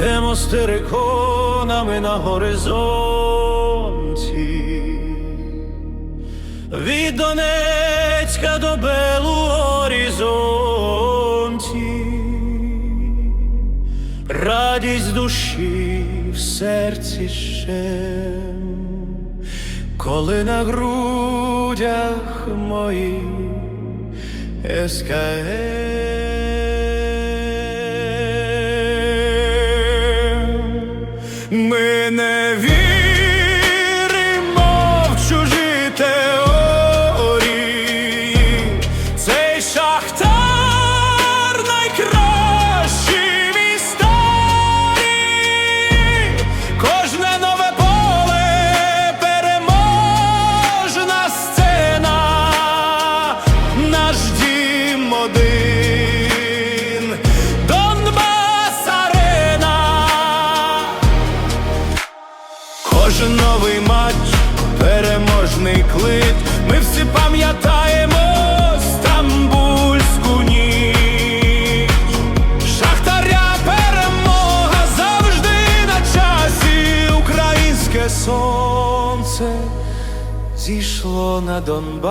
йдемо з териконами на горизонті. Від Донецька до Белу горизонті, радість душі в серці ще, коли на грудях моїх СКМ. Ми не віримо в чужі теорії. Цей шахтар найкращий в історії. Кожне нове поле переможна сцена. Наш дім один. Кожен новий матч, переможний клит. Ми всі пам'ятаємо стамбульську ніч. Шахтаря перемога завжди на часі. Українське сонце зійшло на Донбас.